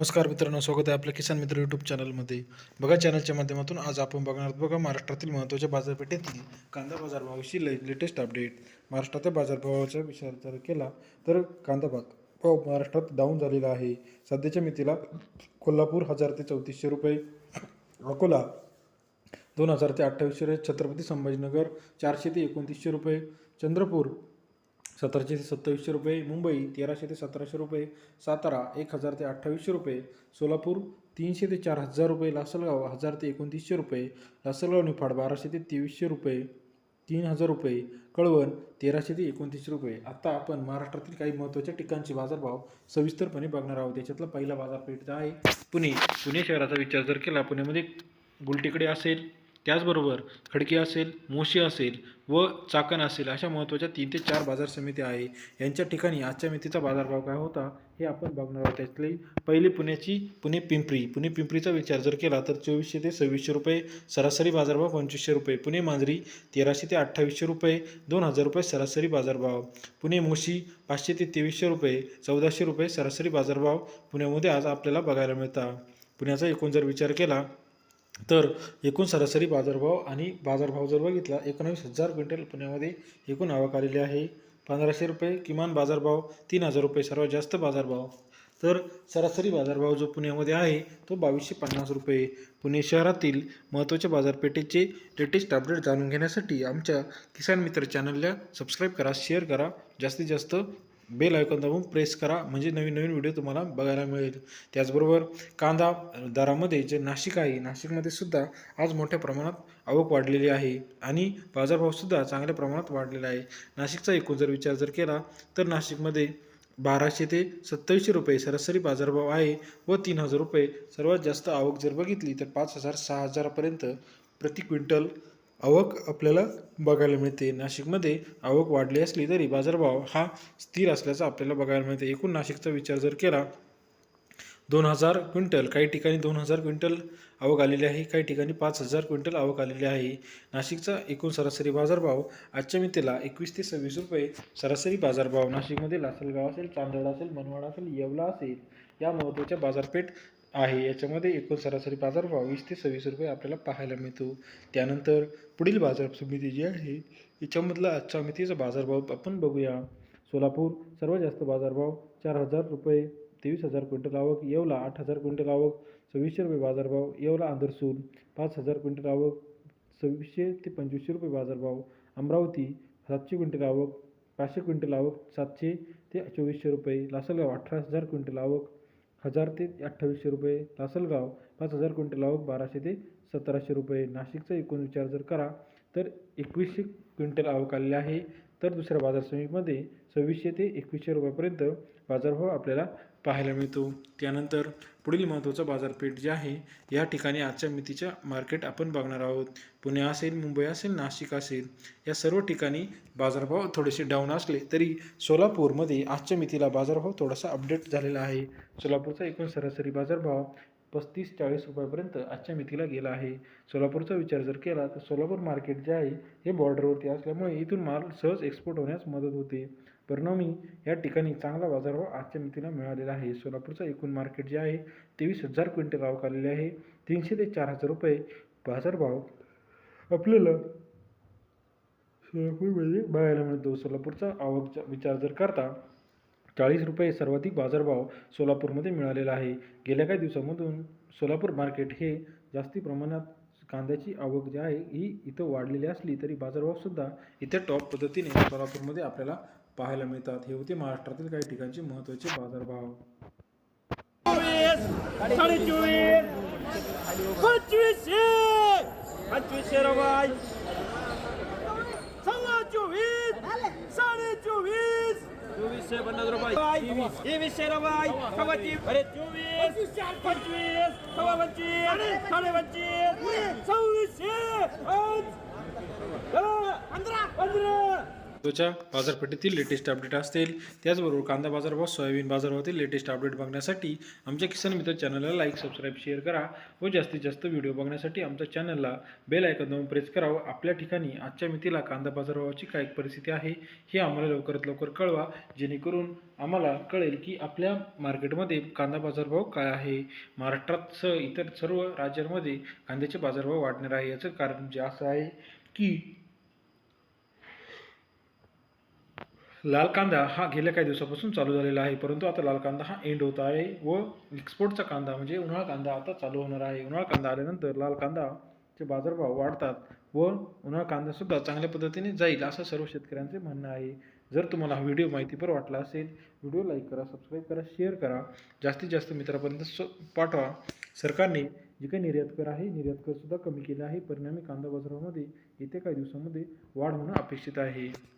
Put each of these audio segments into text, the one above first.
नमस्कार मित्रांनो स्वागत आहे आपल्या किसान मित्र यूट्यूब चॅनलमध्ये बघा चॅनलच्या माध्यमातून आज आपण बघणार आहोत बघा महाराष्ट्रातील महत्त्वाच्या बाजारपेठेतील कांदा बाजारभावाविषयी ले लेटेस्ट अपडेट महाराष्ट्राच्या बाजारभावाचा विचार जर केला तर कांदा भाग भाव महाराष्ट्रात डाऊन झालेला आहे. सध्याच्या मितीला कोल्हापूर हजार ते चौतीसशे रुपये अकोला दोन हजार ते अठ्ठावीसशे रुपये छत्रपती संभाजीनगर चारशे ते एकोणतीसशे रुपये चंद्रपूर सतराशे ते सत्तावीसशे रुपये मुंबई तेराशे ते सतराशे रुपये सातारा एक हजार ते अठ्ठावीसशे रुपये सोलापूर तीनशे ते चार हजार रुपये लासलगाव हजार ते एकोणतीसशे रुपये लासलगाव निफाड बाराशे ते तेवीसशे रुपये तीन हजार रुपये कळवण तेराशे ते एकोणतीसशे रुपये. आता आपण महाराष्ट्रातील काही महत्त्वाच्या ठिकाणचे बाजारभाव सविस्तरपणे बघणार आहोत. त्याच्यातला पहिला बाजारपेठ आहे पुणे. पुणे शहराचा विचार जर केला पुण्यामध्ये गुलटेकडे असेल त्याचबरोबर खडकी असेल मोशी असेल व चाकण असेल अशा महत्त्वाच्या तीन ते चार बाजार समिती आहे. यांच्या ठिकाणी आजच्या मितीचा बाजारभाव काय होता हे आपण बघणार आहोत. त्यातली पहिली पुण्याची पुणे पिंपरी. पुणे पिंपरीचा विचार जर केला तर चोवीसशे ते सव्वीसशे रुपये सरासरी बाजारभाव पंचवीसशे रुपये. पुणे मांजरी तेराशे ते अठ्ठावीसशे रुपये दोन हजार रुपये सरासरी बाजारभाव. पुणे मोशी पाचशे ते तेवीसशे रुपये चौदाशे रुपये सरासरी बाजारभाव पुण्यामध्ये आज आपल्याला बघायला मिळतात. पुण्याचा एकूण जर विचार केला तर एकूण सरासरी बाजारभाव आणि बाजारभाव जर बघितला एकोणावीस हजार क्विंटल पुण्यामध्ये एकूण आवक आलेली आहे. पंधराशे रुपये किमान बाजारभाव तीन हजार रुपये सर्वात जास्त बाजारभाव. तर सरासरी बाजारभाव जो पुण्यामध्ये आहे तो बावीसशे पन्नास रुपये. पुणे शहरातील महत्त्वाच्या बाजारपेठेचे लेटेस्ट अपडेट जाणून घेण्यासाठी आमच्या किसान मित्र चॅनलला सबस्क्राईब करा शेअर करा. जास्तीत जास्त बेल आयकॉन दाबून प्रेस करा म्हणजे नवीन नवीन व्हिडिओ तुम्हाला बघायला मिळेल. त्याचबरोबर कांदा दरामध्ये जे नाशिक आहे नाशिकमध्ये सुद्धा आज मोठ्या प्रमाणात आवक वाढलेली आहे आणि बाजारभावसुद्धा चांगल्या प्रमाणात वाढलेला आहे. नाशिकचा एकूण जर विचार जर केला तर नाशिकमध्ये बाराशे ते सत्तावीसशे रुपये सरासरी बाजारभाव आहे व तीन हजार रुपये. सर्वात जास्त आवक जर बघितली तर पाच हजार सहा हजारापर्यंत प्रति क्विंटल आवक आपल्याला बघायला मिळते. नाशिकमध्ये आवक वाढली असली तरी बाजारभाव हा स्थिर असल्याचा आपल्याला बघायला मिळते. एकूण नाशिकचा विचार जर केला दोन हजार क्विंटल काही ठिकाणी दोन हजार क्विंटल आवक आलेली आहे काही ठिकाणी पाच हजार क्विंटल आवक आलेली आहे. नाशिकचा एकूण सरासरी बाजारभाव आजच्या मितीला एकवीस ते सव्वीस रुपये सरासरी बाजारभाव. नाशिकमध्ये लासलगाव असेल चांदवड असेल मनमाड असेल येवला असेल या महत्त्वाच्या बाजारपेठ आहे. याच्यामध्ये एकूण सरासरी बाजारभाव वीस ते सव्वीस रुपये आपल्याला पाहायला मिळतो. त्यानंतर पुढील बाजार समिती जी आहे याच्यामधला आजच्या मितीचा बाजारभाव आपण बघूया. सोलापूर सर्वात जास्त बाजारभाव चार हजार रुपये तेवीस हजार क्विंटल आवक येवला आठ हजार क्विंटल आवक सव्वीसशे रुपये बाजारभाव येवला आंदरसूल पाच हजार क्विंटल आवक सव्वीसशे ते पंचवीसशे रुपये बाजारभाव अमरावती सातशे क्विंटल आवक पाचशे क्विंटल आवक सातशे ते चोवीसशे रुपये लासलगाव अठरा हजार क्विंटल आवक हजार ते अठ्ठावीसशे रुपये. लासलगाव पाच हजार क्विंटल आवक बाराशे ते सतराशे रुपये. नाशिकचा एकूण विचार जर करा तर एकवीसशे क्विंटल आवक आलेली आहे. तर दुसऱ्या बाजार समितीमध्ये सव्वीसशे ते एकवीसशे रुपयापर्यंत बाजारभाव आपल्याला पाहायला मिळतो. त्यानंतर पुढील महत्त्वाचा बाजारपेठ जे आहे या ठिकाणी आजच्या मितीच्या मार्केट आपण बघणार आहोत. पुणे असेल मुंबई असेल नाशिक असेल या सर्व ठिकाणी बाजारभाव थोडेसे डाऊन असले तरी सोलापूरमध्ये आजच्या मितीला बाजारभाव थोडासा अपडेट झालेला आहे. सोलापूरचा एकूण सरासरी बाजारभाव पस्तीस चाळीस रुपयापर्यंत आजच्या मितीला गेला आहे. सोलापूरचा विचार जर केला तर सोलापूर मार्केट जे आहे हे बॉर्डरवरती असल्यामुळे इथून माल सहज एक्सपोर्ट होण्यास मदत होते. परिणामी या ठिकाणी चांगला बाजारभाव आजच्या मितीला मिळालेला आहे. सोलापूरचं एकूण मार्केट जे आहे तेवीस हजार क्विंटल आवक आलेले आहे. तीनशे ते चार हजार रुपये बाजारभाव आपल्याला सोलापूरमध्ये बघायला मिळतो. सोलापूरचा आवकचा विचार जर करता चाळीस रुपये सर्वाधिक बाजारभाव सोलापूरमध्ये मिळालेला आहे. गेल्या काही दिवसामधून सोलापूर मार्केट हे जास्ती प्रमाणात कांद्याची आवक जी आहे ही इथं वाढलेली असली तरी बाजारभावसुद्धा इथे टॉप पद्धतीने सोलापूरमध्ये आपल्याला पाहायला मिळतात हे होते महाराष्ट्रातील काही ठिकाणचे महत्त्वाचे बाजारभाव साडे चोवीस पंचवीसशे पंचवीसशे रुपये सव्वा चोवीस साडे चोवीस चोवीसशे पन्नास रुपये तेवीसशे रुपये सव्वा तीस अरे चोवीस पंचवीस सव्वा पंचवीस साडे पंचवीस सव्वीसशे पंधरा पंधरा महत्त्वाच्या बाजारपेठेतील लेटेस्ट अपडेट असतील. त्याचबरोबर कांदा बाजारभाव सोयाबीन बाजारभावातील लेटेस्ट अपडेट बघण्यासाठी आमच्या किसान मित्र चॅनलला लाईक सबस्क्राईब शेअर करा व जास्तीत जास्त व्हिडिओ बघण्यासाठी आमच्या चॅनलला बेल आयकॉन दाबून प्रेस करावं आपल्या ठिकाणी आजच्या मितीला कांदा बाजारभावाची काय परिस्थिती आहे हे आम्हाला लवकरात लवकर कळवा जेणेकरून आम्हाला कळेल की आपल्या मार्केटमध्ये कांदा बाजारभाव काय आहे. महाराष्ट्रातसह इतर सर्व राज्यांमध्ये कांद्याचे बाजारभाव वाढणार आहे याचं कारण जे असं आहे की लाल कांदा हा गेल्या काही दिवसापासून चालू झालेला आहे परंतु आता लाल कांदा हा एंड होत आहे व एक्सपोर्टचा कांदा म्हणजे उन्हाळा कांदा आता चालू होणार आहे. उन्हाळा कांदा आल्यानंतर लाल कांदाचे बाजारभाव वाढतात व उन्हाळा कांदासुद्धा चांगल्या पद्धतीने जाईल असं सर्व शेतकऱ्यांचे म्हणणं आहे. जर तुम्हाला हा व्हिडिओ माहितीपर वाटला असेल व्हिडिओ लाईक करा सबस्क्राईब करा शेअर करा. जास्तीत जास्त मित्रापर्यंत स पाठवा. सरकारने जे काही निर्यात कर आहे निर्यात करसुद्धा कमी केला आहे. परिणामी कांदा बाजारामध्ये येत्या काही दिवसामध्ये वाढ होणं अपेक्षित आहे.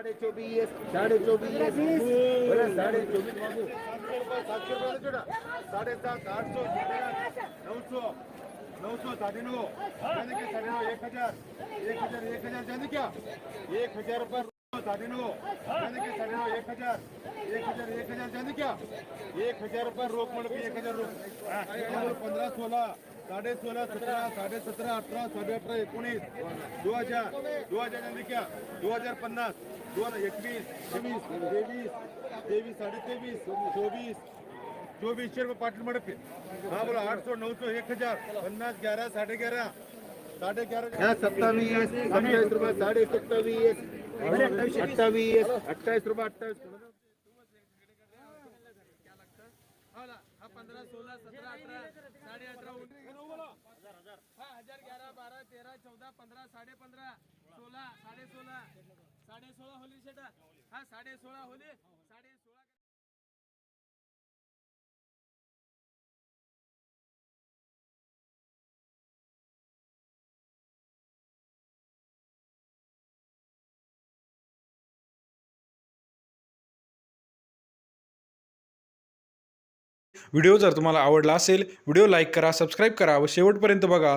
साडे चोवीस साडे चोवीस बरं, साडे चोवीस बाबू सातशे रुपये छोटा साडेसात आठशे नऊशो. नऊशो साडे नऊ साडे नऊ एक हजार. एक हजार एक हजार. जाने क्या एक हजार रुपये साडे नऊ साडे नऊ एक हजार. एक हजार एक हजार. जाने क्या एक हजार रुपये रोख म्हणून एक हजार रोख पंधरा सोळा. साडे सोळा सतरा साडे सतरा अठरा साडे अठरा एकोणीस दो हज़ार दो हज़ार क्या दो हज़ार पन्नास, दोन एकवीस, तेवीस तेवीस तेवीस साडे तेवीस चोवीस चोवीसशे रुपये पाटील मडपे. हा बोला, आठशे नऊशे एक हज़ार पन्नास ग्यारह साडे ग्यारह साडे ग्यारह सत्तावीस अठ्ठावीस रुपये, साडे सत्तावीस अठ्ठावीस अठ्ठावीस रुपये, अठ्ठावीस. तेरा चौदा पंधरा साडे पंधरा सोळा साडे सोळा साडे सोळा होली शेटा. हा साडे सोळा होली साडे सोळा व्हिडिओ जर तुम्हाला आवडला असेल व्हिडिओ लाईक करा सबस्क्राईब करा व शेवटपर्यंत बघा.